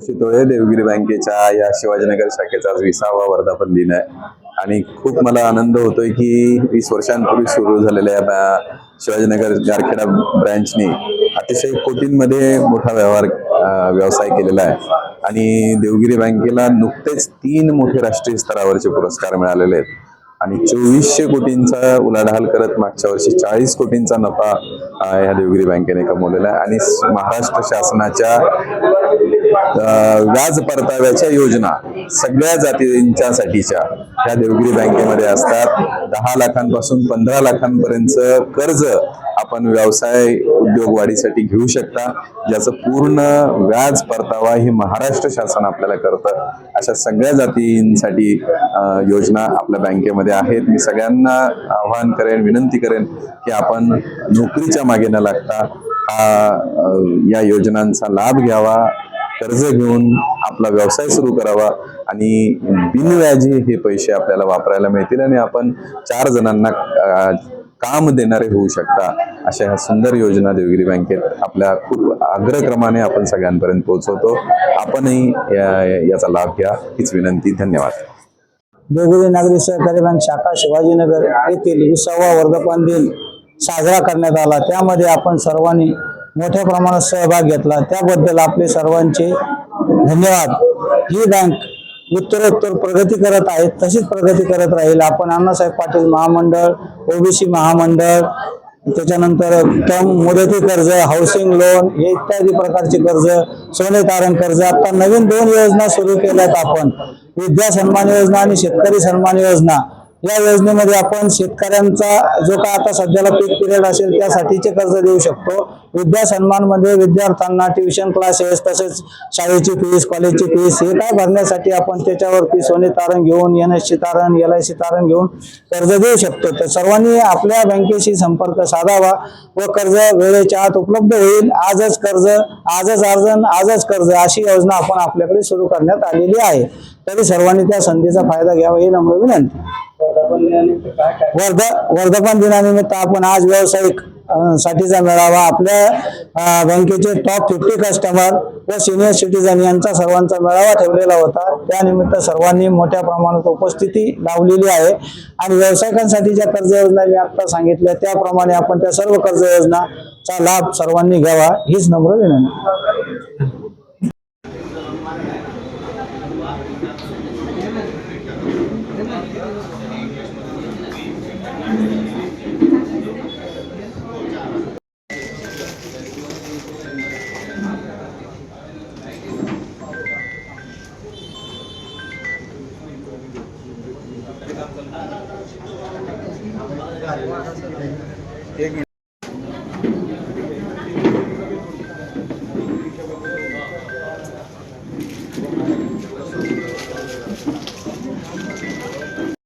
देवगिरी बँकेच्या या शिवाजीनगर शाखेचा आज विसावा वर्धापन दिन आहे. आणि खूप मला आनंद होतोय की वीस वर्षांपूर्वी सुरू झालेल्या या शिवाजीनगर गारखेडा ब्रँचने अतिशय कोटींमध्ये मोठा व्यवहार व्यवसाय केलेला आहे. आणि देवगिरी बँकेला नुकतेच तीन मोठे राष्ट्रीय स्तरावरचे पुरस्कार मिळालेले आहेत. आणि चोवीसशे कोटींचा उलाढाल करत मागच्या वर्षी चाळीस कोटींचा नफा ह्या देवगिरी बँकेने कमवलेला आहे. आणि महाराष्ट्र शासनाच्या व्याज परताव्याच्या योजना सगळ्या जातींच्यासाठीच्या ह्या देवगिरी बँकेमध्ये असतात. दहा लाखांपासून पंधरा लाखांपर्यंत कर्ज आपण व्यवसाय उद्योग वाढीसाठी घेऊ शकता. ज्याचं पूर्ण व्याज परतावा ही महाराष्ट्र शासन आपल्याला करतं. अशा सगळ्या जातींसाठी योजना आपल्या बँकेमध्ये आहेत. मी सगळ्यांना आवाहन करेन विनंती करेन की आपण नोकरीच्या मागे न लागता हा या योजनांचा लाभ घ्यावा कर्ज घेऊन आपला व्यवसाय सुरू करावा आणि बिनव्याजी हे पैसे आपल्याला वापरायला मिळतील आणि आपण चार जणांना काम देणारे होऊ शकता अशा ह्या सुंदर योजना देवगिरी बँकेत आपल्या खूप अग्रक्रमाने आपण सगळ्यांपर्यंत पोहोचवतो. आपणही याचा लाभ घ्या. हीच विनंती. धन्यवाद. देवगिरी नागरी सहकारी बँक शाखा शिवाजीनगर येथील विसावा वर्धापन दिन साजरा करण्यात आला. त्यामध्ये आपण सर्वांनी मोठ्या प्रमाणात सहभाग घेतला. त्याबद्दल आपले सर्वांचे धन्यवाद. ही बँक उत्तरोत्तर प्रगती करत आहे तशीच प्रगती करत राहील. आपण अण्णासाहेब पाटील महामंडळ ओबीसी महामंडळ त्याच्यानंतर टर्म मुदती कर्ज हाऊसिंग लोन हे इत्यादी प्रकारचे कर्ज सोने तारण कर्ज आता नवीन दोन योजना सुरू केल्यात आपण. विद्या सन्मान योजना आणि शेतकरी सन्मान योजना. या योजनेमध्ये आपण शेतकऱ्यांचा जो काय आता सध्याला पीक पिरियड असेल त्यासाठीचे कर्ज देऊ शकतो. विद्या सन्मानमध्ये विद्यार्थ्यांना ट्युशन क्लासेस तसेच शाळेची फीस कॉलेजची फीस हे काय भरण्यासाठी आपण त्याच्यावरती सोने तारण घेऊन एन एस सी तारण एल आय सी तारण घेऊन कर्ज देऊ शकतो. तर सर्वांनी आपल्या बँकेशी संपर्क साधावा व कर्ज वेळेच्या आत उपलब्ध होईल. आजच कर्ज आजच अर्जन आजच कर्ज अशी योजना आपण आपल्याकडे सुरू करण्यात आलेली आहे. तरी सर्वांनी त्या संधीचा फायदा घ्यावा ही नम्र विनंती. वर्धा वर्धापन दिनानिमित्त आपण आज व्यावसायिक साठीचा मेळावा आपल्या बँकेचे टॉप फिफ्टी कस्टमर व सिनियर सिटीजन यांचा सर्वांचा मेळावा ठेवलेला होता. त्यानिमित्त सर्वांनी मोठ्या प्रमाणात उपस्थिती लावलेली आहे. आणि व्यावसायिकांसाठी ज्या कर्ज योजना मी आत्ता सांगितल्या. त्याप्रमाणे आपण त्या सर्व कर्ज योजनाचा लाभ सर्वांनी घ्यावा. हीच नम्र विनंती. एक मिनट